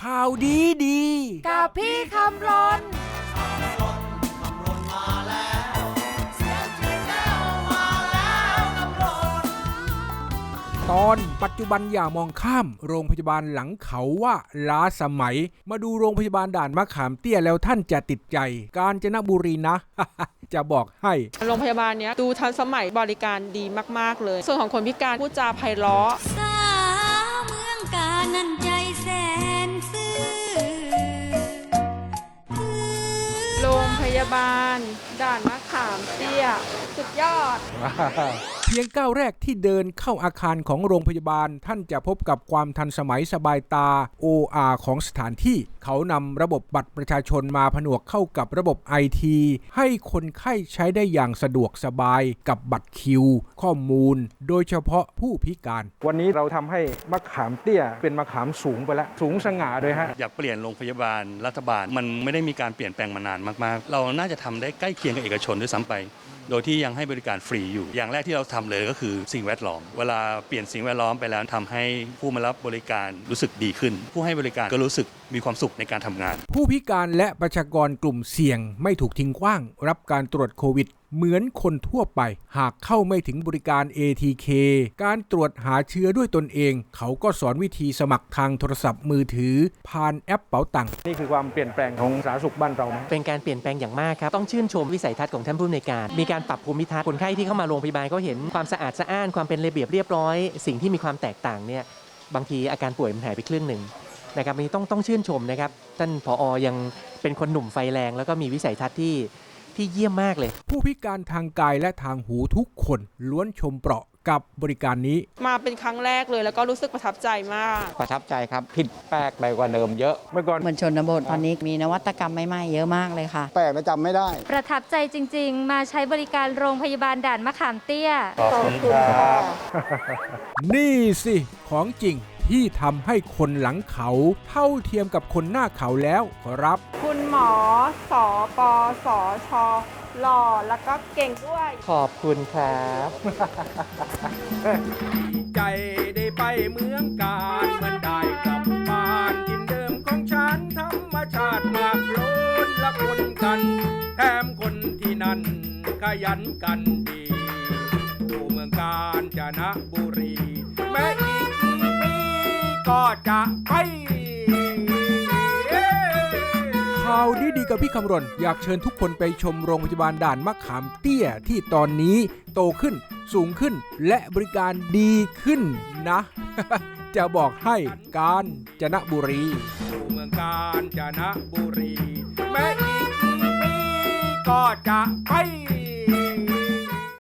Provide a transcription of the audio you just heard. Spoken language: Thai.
ข่าวดีดี กับพี่คำรนตอนปัจจุบันอย่ามองข้าม โรงพยาบาลหลังเขาว่าล้าสมัย มาดูโรงพยาบาลด่านมะขามเตี้ยแล้วท่านจะติดใจ การจนบุรีนะ จะบอกให้ โรงพยาบาลเนี้ยดูทันสมัยบริการดีมาก ๆ เลย ส่วนของคนพิการพูดจาไพเราะ สาวเมืองกาญนั้นใจแส ยาบาล ด่านมะขามเตี้ย สุดยอด เพียงก้าวแรกที่เดินเข้าอาคารของโรงพยาบาล ท่านจะพบกับความทันสมัยสบายตา OR ของสถานที่ เขานำระบบบัตรประชาชนมาผนวกเข้ากับระบบไอทีให้คนไข้ใช้ได้อย่างสะดวกสบายกับบัตรคิว ข้อมูล โดยเฉพาะผู้พิการ วันนี้เราทำให้มะขามเตี้ย เป็นมะขามสูงไปแล้ว สูงสง่าเลยฮะ อยากเปลี่ยนโรงพยาบาลรัฐบาลมันไม่ได้มีการเปลี่ยนแปลงมานานมากๆ เราน่าจะทำได้ใกล้เคียงกับเอกชนด้วยซ้ำไป โดยที่ยังให้บริการฟรีอยู่ อย่างแรกที่เราทำเลยก็คือสิ่งแวดล้อม เวลาเปลี่ยนสิ่งแวดล้อมไปแล้วทำให้ผู้มารับบริการรู้สึกดีขึ้น ผู้ให้บริการก็รู้สึกมีความสุขในการทำงาน ผู้พิการและประชากรกลุ่มเสี่ยง ไม่ถูกทิ้งขว้าง รับการตรวจโควิดเหมือนคนทั่วไป หากเข้าไม่ถึงบริการ ATK การตรวจหาเชื้อด้วยตนเอง เขาก็สอนวิธีสมัครทางโทรศัพท์มือถือ ผ่านแอปเป๋าตังค์นี่คือความเปลี่ยนแปลงของสาธารณสุขบ้านเราไหมเป็นการเปลี่ยนแปลงอย่างมากครับ ต้องชื่นชมวิสัยทัศน์ของท่านผู้อำนวยการ มีการปรับภูมิทัศน์คนไข้ที่เข้ามาโรงพยาบาลก็เห็นความสะอาดสะอ้านความเป็นระเบียบเรียบร้อย สิ่งที่มีความแตกต่างเนี่ยบางทีอาการป่วยมันหายไปครึ่งหนึ่งนะครับอันนี้ต้องต้องชื่นชมนะครับ ท่านผอยังเป็นคนหนุ่มไฟแรง แล้วก็มีวิสัยทัศน์ที่ที่เยี่ยมมากเลย ผู้พิการทางกายและทางหูทุกคนล้วนชมเปราะ กับบริการนี้ มาเป็นครั้งแรกเลยแล้วก็รู้สึกประทับใจมาก ประทับใจครับผิดแปลกไปกว่าเดิมเยอะเมื่อก่อนเหมือนชนบทตอนนี้มีนวัตกรรมใหม่ๆเยอะมากเลยค่ะ แปลกและจำไม่ได้ ประทับใจจริง ๆ มาใช้บริการโรงพยาบาลด่านมะขามเตี้ย ขอบคุณครับ นี่สิของจริงที่ทำให้คนหลังเขาเท่าเทียมกับคนหน้าเขาแล้วขอรับ คุณหมอสอปอสอชอ หล่อแล้วก็เก่งด้วย ขอบคุณครับ ใจได้ไปเมืองการมันได้กลับบ้านทินเดิมของฉันธรรมชาติมากล้นละคนกัน แถมคนที่นั่นขยันกันดีอยู่เมืองการจนบุรี แม้อีกปีก็จะไป ข่าวดีดีๆกับพี่คำรณ อยากเชิญทุกคนไปชมโรงพยาบาลด่านมะขามเตี้ยที่ตอนนี้โตขึ้นสูงขึ้นและบริการดีขึ้นนะ จะบอกให้การจนบุรีเมืองการจนบุรี แม้อีกปีก็จะไป